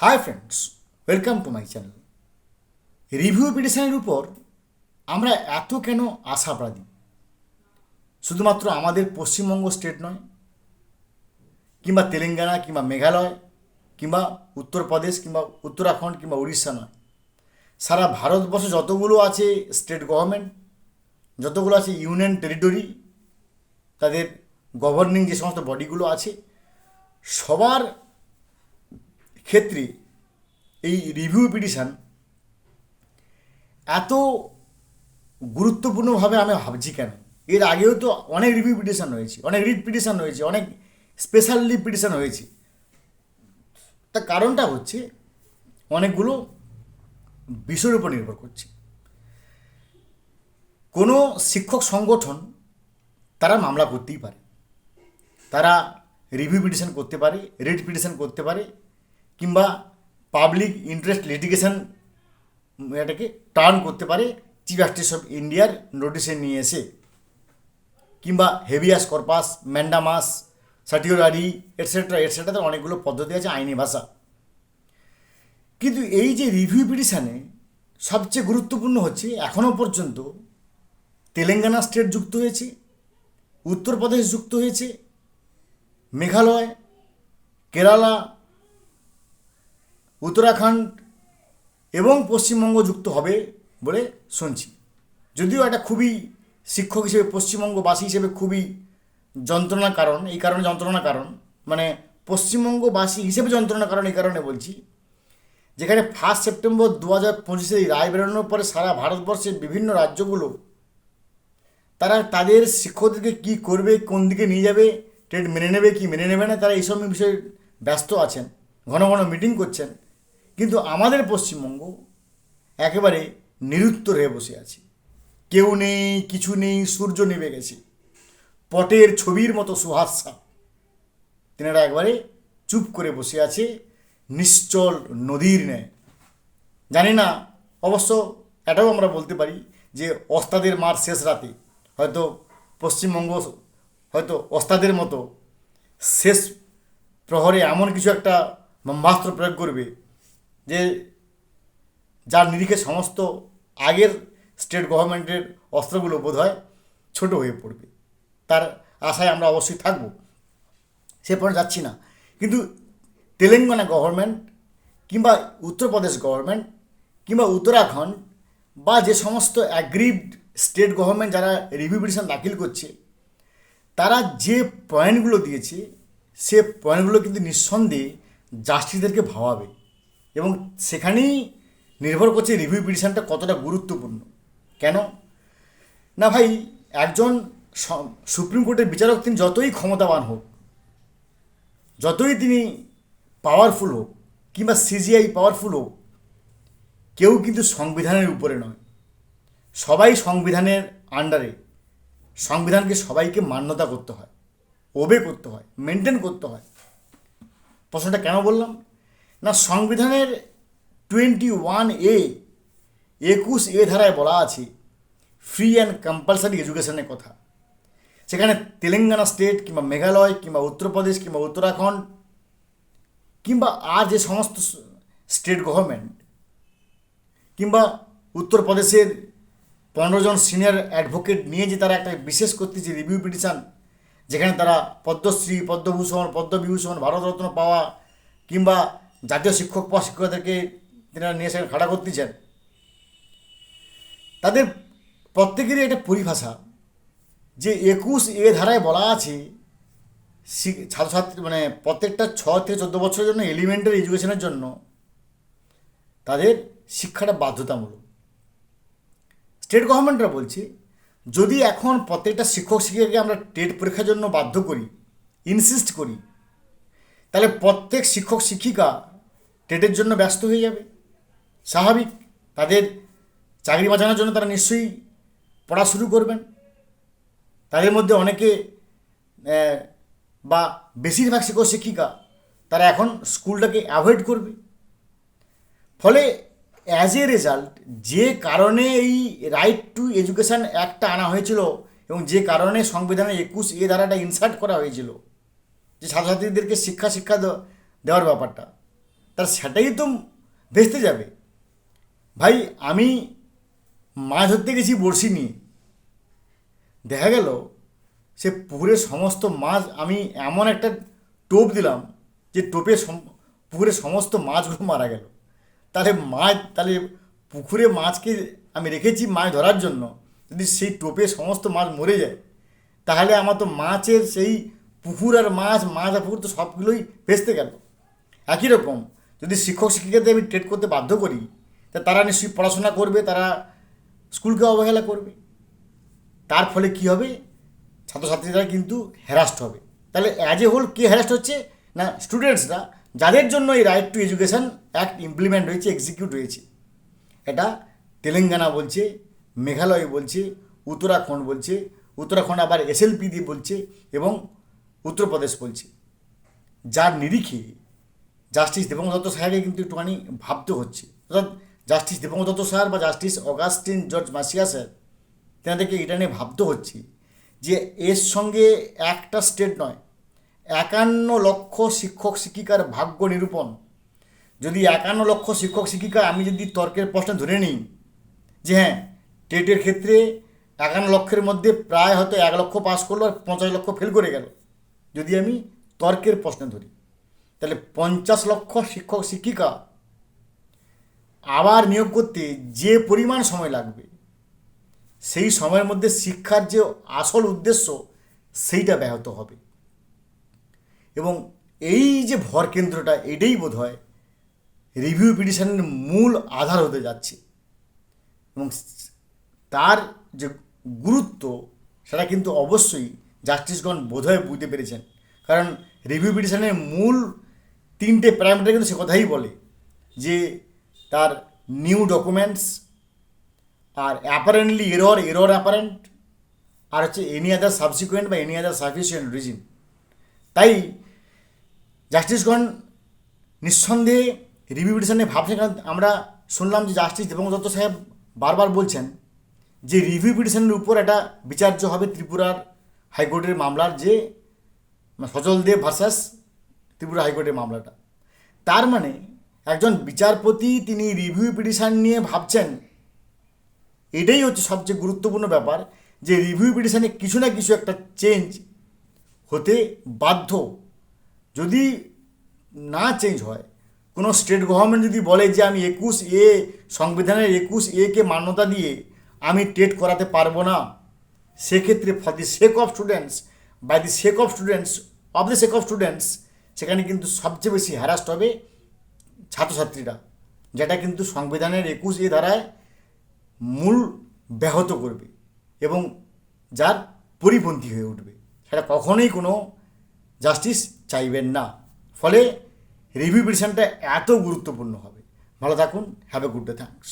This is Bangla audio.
Hi friends welcome to my channel review পিটিশনের উপর আমরা এত কেন আশাবাদী শুধুমাত্র আমাদের পশ্চিমবঙ্গ স্টেট নয়, কিংবা তেলেঙ্গানা, কিংবা মেঘালয়, কিংবা উত্তরপ্রদেশ, কিংবা উত্তরাখণ্ড, কিংবা উড়িষ্যা নয়। সারা ভারতবর্ষে যতগুলো আছে স্টেট গভর্নমেন্ট যতগুলো আছে ইউনিয়ন টেরিটরি তাদের গভর্নিং যে সমস্ত বডিগুলো আছে, সবার ক্ষেত্রে এই রিভিউ পিটিশান এত গুরুত্বপূর্ণভাবে আমি ভাবছি কেন? এর আগেও তো অনেক রিভিউ পিটিশন হয়েছে অনেক রিট পিটিশন হয়েছে অনেক স্পেশাল লিভ পিটিশন হয়েছে তার কারণটা হচ্ছে অনেকগুলো বিষয়ের উপর নির্ভর করছে। কোনো শিক্ষক সংগঠন তারা মামলা করতেই পারে, তারা রিভিউ পিটিশন করতে পারে রিট পিটিশন করতে পারে কিংবা পাবলিক ইন্টারেস্ট লিটিগেশন এটাকে টার্ন করতে পারে চিফ জাস্টিস অফ ইন্ডিয়ার নোটিশে নিয়ে এসে। কিংবা habeas corpus mandamus certiorari etcetera etcetera অনেকগুলো পদ্ধতি আছে আইনি ভাষা। কিন্তু এই যে রিভিউ পিটিশানে সবচেয়ে গুরুত্বপূর্ণ হচ্ছে এখনও পর্যন্ত তেলেঙ্গানা স্টেট যুক্ত হয়েছে, উত্তরপ্রদেশ যুক্ত হয়েছে, মেঘালয়, কেরালা উত্তরাখণ্ড এবং পশ্চিমবঙ্গ যুক্ত হবে বলে শুনছি। যদিও এটা খুবই শিক্ষক হিসেবে, পশ্চিমবঙ্গবাসী হিসেবে খুবই যন্ত্রণার কারণ, এই কারণে যন্ত্রণার কারণ। মানে পশ্চিমবঙ্গবাসী হিসেবে যন্ত্রণার কারণ এই কারণে বলছি। যেখানে ফার্স্ট সেপ্টেম্বর দু হাজার পঁচিশে রায় বেরোনোর পরে সারা ভারতবর্ষের বিভিন্ন রাজ্যগুলো, তারা তাদের শিক্ষকদেরকে কী করবে, কোন দিকে নিয়ে যাবে ট্রেড মেনে নেবে কি মেনে নেবে না, তারা এইসব বিষয়ে ব্যস্ত আছেন, ঘন ঘন মিটিং করছেন। কিন্তু আমাদের পশ্চিমবঙ্গ একেবারে নিরুত্তর হয়ে বসে আছে। কেউ নেই, কিছু নেই, সূর্য নেমে গেছে। পটের ছবির মতো সুহাসা। তেনারা একবারে চুপ করে বসে আছে, নিশ্চল নদীর ন্যায়। জানি না, অবশ্য এটাও আমরা বলতে পারি যে অস্তাদের মার শেষ রাতে, হয়তো পশ্চিমবঙ্গ হয়তো অস্তাদের মতো শেষ প্রহরে এমন কিছু একটা ব্রহ্মাস্ত্র প্রয়োগ করবে যে যার নিরিখে সমস্ত আগের স্টেট গভর্নমেন্টের অস্ত্রগুলো বোধ হয় ছোটো হয়ে পড়বে। তার আশায় আমরা অবশ্যই থাকব। সে পর্যন্ত যাচ্ছি না। কিন্তু তেলেঙ্গানা গভর্নমেন্ট কিংবা উত্তরপ্রদেশ গভর্নমেন্ট কিংবা উত্তরাখণ্ড বা যে সমস্ত অ্যাগ্রিভড স্টেট গভর্নমেন্ট যারা রিভিউ পিটিশন দাখিল করছে, তারা যে পয়েন্টগুলো দিয়েছে, সে পয়েন্টগুলো কিন্তু নিঃসন্দেহে জাস্টিসদেরকে ভাবাবে। এবং সেখানেই নির্ভর করছে রিভিউ পিটিশনটা কতটা গুরুত্বপূর্ণ। কেন? না ভাই, একজন সুপ্রিম কোর্টের বিচারক তিনি যতই ক্ষমতাবান হোক, যতই তিনি পাওয়ারফুল হোক কিংবা সিজিআই পাওয়ারফুল হোক, কেউ কিন্তু সংবিধানের উপরে নয়। সবাই সংবিধানের আন্ডারে সংবিধানকে সবাইকে মান্যতা করতে হয় ওবে করতে হয় মেনটেন করতে হয়। প্রশ্নটা কেন বললাম? না, সংবিধানের টোয়েন্টি ওয়ান এ একুশ এ ধারায় বলা আছে ফ্রি অ্যান্ড কম্পালসারি এডুকেশনের কথা। সেখানে তেলেঙ্গানা স্টেট কিংবা মেঘালয় কিংবা উত্তরপ্রদেশ কিংবা উত্তরাখণ্ড কিংবা আর যে সমস্ত স্টেট গভর্নমেন্ট কিংবা উত্তরপ্রদেশের পনেরো জন সিনিয়র অ্যাডভোকেট নিয়ে যে তারা একটা বিশেষ করতেছে রিভিউ পিটিশান যেখানে তারা পদ্মশ্রী, পদ্মভূষণ, পদ্মবিভূষণ, ভারতরত্ন পাওয়া কিংবা জাতীয় শিক্ষক শিক্ষকদেরকে তেনারা নিয়ে সেখানে খাড়া করতেছেন তাদের প্রত্যেকেরই একটা পরিভাষা যে একুশ এ ধারায় বলা আছে ছাত্রছাত্রী মানে প্রত্যেকটা ছ থেকে চোদ্দ বছরের জন্য এলিমেন্টারি এডুকেশনের জন্য তাদের শিক্ষাটা বাধ্যতামূলক। স্টেট গভর্নমেন্টরা বলছে, যদি এখন প্রত্যেকটা শিক্ষক, শিক্ষিকাকে আমরা টেট পরীক্ষার জন্য বাধ্য করি ইনসিস্ট করি, তাহলে প্রত্যেক শিক্ষক, শিক্ষিকা টেটের জন্য ব্যস্ত হয়ে যাবে। স্বাভাবিক, তাদের চাকরি বাঁচানোর জন্য তারা নিশ্চয়ই পড়া শুরু করবেন। তাদের মধ্যে অনেকে বা বেশিরভাগ শিক্ষক শিক্ষিকা তারা এখন স্কুলটাকে অ্যাভয়েড করবে। ফলে অ্যাজ এ রেজাল্ট যে কারণে এই রাইট টু এডুকেশান অ্যাক্টটা আনা হয়েছিল এবং যে কারণে সংবিধানের একুশ এ ধারাটা ইনসার্ট করা হয়েছিল, যে ছাত্রছাত্রীদেরকে শিক্ষা শিক্ষা দেওয়ার ব্যাপারটা। তার সেটাই তো ভেস্তে যাবে। ভাই, আমি মাছ ধরতে গেছি বড়শি নিয়ে। দেখা গেল, সে পুকুরের সমস্ত মাছ, আমি এমন একটা টোপ দিলাম যে টোপে পুকুরের সমস্ত মাছগুলো মারা গেল। তাহলে মাছ, তাহলে পুকুরে মাছকে আমি রেখেছি মাছ ধরার জন্য। যদি সেই টোপে সমস্ত মাছ মরে যায়, তাহলে আমার তো মাছের সেই পুকুর আর মাছ মাছ আর পুকুর তো সবগুলোই ভেস্তে গেল। একই রকম যদি শিক্ষক শিক্ষিকাদের আমি ট্রেড করতে বাধ্য করি, তা তারা নিশ্চয়ই পড়াশোনা করবে, তারা স্কুলকে অবহেলা করবে। তার ফলে কি হবে? ছাত্রছাত্রীরা কিন্তু হ্যারাস্ট হবে। তাহলে অ্যাজ এ হোল কে হ্যারাস্ট হচ্ছে? না স্টুডেন্টসরা যাদের জন্য এই right to education act implement হয়েছে এক্সিকিউট হয়েছে। এটা তেলেঙ্গানা বলছে, মেঘালয় বলছে, উত্তরাখণ্ড বলছে, উত্তরাখণ্ড আবার এসএলপি দিয়ে বলছে এবং উত্তরপ্রদেশ বলছে। যার নিরিখে জাস্টিস দেবঙ্গ দত্ত সাহেবকে কিন্তু একটুখানি ভাবতে হচ্ছে। অর্থাৎ জাস্টিস দেবঙ্গ দত্ত স্যার বা জাস্টিস অগাস্টিন জর্জ মাসিয়া স্যার তেনাদেরকে এটা নিয়ে ভাবতে হচ্ছে যে এর সঙ্গে একটা স্টেট নয়, একান্ন লক্ষ শিক্ষক শিক্ষিকার ভাগ্য নিরূপণ। যদি একান্ন লক্ষ শিক্ষক শিক্ষিকা, আমি যদি তর্কের প্রশ্ন ধরে নিই যে হ্যাঁ টেটের ক্ষেত্রে একান্ন লক্ষের মধ্যে প্রায় হয়তো এক লক্ষ পাস করল আর পঞ্চাশ লক্ষ ফেল করে গেল। যদি আমি তর্কের প্রশ্ন ধরি তাহলে পঞ্চাশ লক্ষ শিক্ষক, শিক্ষিকা আবার নিয়োগ করতে যে পরিমাণ সময় লাগবে, সেই সময়ের মধ্যে শিক্ষার যে আসল উদ্দেশ্য, সেইটা ব্যাহত হবে। এবং এই যে ভর কেন্দ্রটা, এটাই বোধ হয় রিভিউ পিটিশনের মূল আধার হতে যাচ্ছে। এবং তার যে গুরুত্ব, সেটা কিন্তু অবশ্যই জাস্টিসগণ বোধহয় বুঝতে পেরেছেন। কারণ রিভিউ পিটিশনের মূল তিনটে প্যারামিটার কিন্তু সে কথাই বলে, যে তার নিউ ডকুমেন্টস আর অ্যাপারেন্টলি এরর এরর অ্যাপারেন্ট আর হচ্ছে এনি আদার সাবসিকুয়েন্ট বা এনি আদার সাফিসিয়েন্ট রিজন তাই জাস্টিসগণ নিঃসন্দেহে রিভিউ পিটিশনে ভাবছেন কারণ আমরা শুনলাম যে জাস্টিস দেবঙ্গ দত্ত সাহেব বারবার বলছেন যে রিভিউ পিটিশনের উপর একটা বিচার্য হবে ত্রিপুরার হাইকোর্টের মামলার যে সচল দেব ভার্সাস ত্রিপুরা হাইকোর্টের মামলাটা। তার মানে একজন বিচারপতি তিনি রিভিউ পিটিশন নিয়ে ভাবছেন, এটাই হচ্ছে সবচেয়ে গুরুত্বপূর্ণ ব্যাপার যে রিভিউ পিটিশনে কিছু না কিছু একটা চেঞ্জ হতে বাধ্য। যদি না চেঞ্জ হয়, কোনো স্টেট গভর্নমেন্ট যদি বলে যে আমি একুশ এ সংবিধানের একুশ এ কে মান্যতা দিয়ে আমি টেট করাতে পারব না, সেক্ষেত্রে for the sake of students by the sake of students of the sake of students সেখানে কিন্তু সবচেয়ে বেশি হ্যারাস্ট হবে ছাত্রছাত্রীরা, যেটা কিন্তু সংবিধানের একুশ এ ধারায় মূল ব্যাহত করবে এবং যার পরিপন্থী হয়ে উঠবে। সেটা কখনোই কোনো জাস্টিস চাইবেন না। ফলে রিভিউ পিটিশনটা এত গুরুত্বপূর্ণ হবে। ভালো থাকুন have a good day thanks